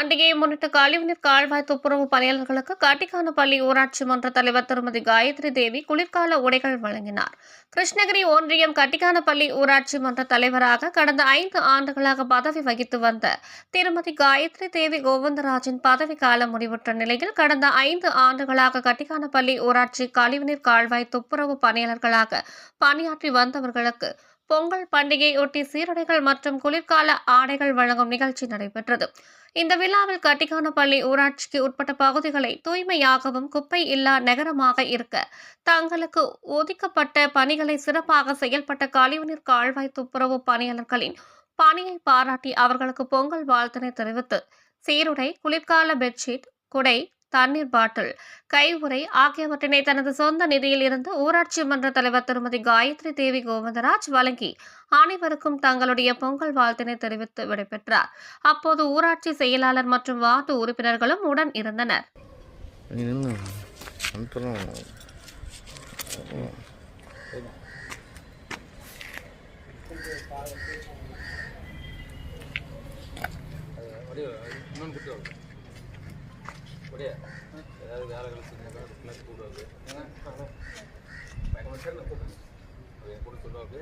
பண்டிகையை முன்னிட்டு கழிவுநீர் கால்வாய் துப்புரவு பணியாளர்களுக்கு காட்டிக்கானப்பள்ளி ஊராட்சி மன்ற தலைவர் திருமதி காயத்ரி தேவி குளிர்கால உடைகள் வழங்கினார். கிருஷ்ணகிரி ஒன்றியம் கட்டிக்கானப்பள்ளி ஊராட்சி மன்ற தலைவராக கடந்த ஐந்து ஆண்டுகளாக பதவி வகித்து வந்த திருமதி காயத்ரி தேவி கோவிந்தராஜின் பதவி காலம் முடிவுற்ற நிலையில் கடந்த ஐந்து ஆண்டுகளாக கட்டிக்கானப்பள்ளி ஊராட்சி கழிவுநீர் கால்வாய் துப்புரவு பணியாளர்களாக பணியாற்றி வந்தவர்களுக்கு பொங்கல் பண்டிகையொட்டி சீருடைகள் மற்றும் குளிர்கால ஆடைகள் வழங்கும் நிகழ்ச்சி நடைபெற்றது. இந்த விழாவில் கட்டிக்கானப்பள்ளி ஊராட்சிக்கு உட்பட்ட பகுதிகளை தூய்மையாகவும் குப்பை இல்லா நகரமாக இருக்க தங்களுக்கு ஒதுக்கப்பட்ட பணிகளை சிறப்பாக செயல்பட்ட கழிவுநீர் கால்வாய் துப்புரவு பணியாளர்களின் பணியை பாராட்டி அவர்களுக்கு பொங்கல் வாழ்த்தினை தெரிவித்து சீருடை குளிர்கால பெட்ஷீட் குடை தண்ணீர் பாட்டில். கைவுறை ஆகியவற்றினை தனது சொந்த நிதியில் இருந்து ஊராட்சி மன்ற தலைவர் திருமதி காயத்ரி தேவி கோவிந்தராஜ் வழங்கி அனைவருக்கும் தங்களுடைய பொங்கல் வாழ்த்தினை தெரிவித்து விடைபெற்றார். அப்போது ஊராட்சி செயலாளர் மற்றும் வார்டு உறுப்பினர்களும் உடன் இருந்தனர். இன்னொன்று அப்படியே ஏதாவது வேலைகள் செஞ்சால் பிள்ளைங்க கூப்பிடுவாங்க கூப்பிடுங்க கூட சொல்லுவாங்க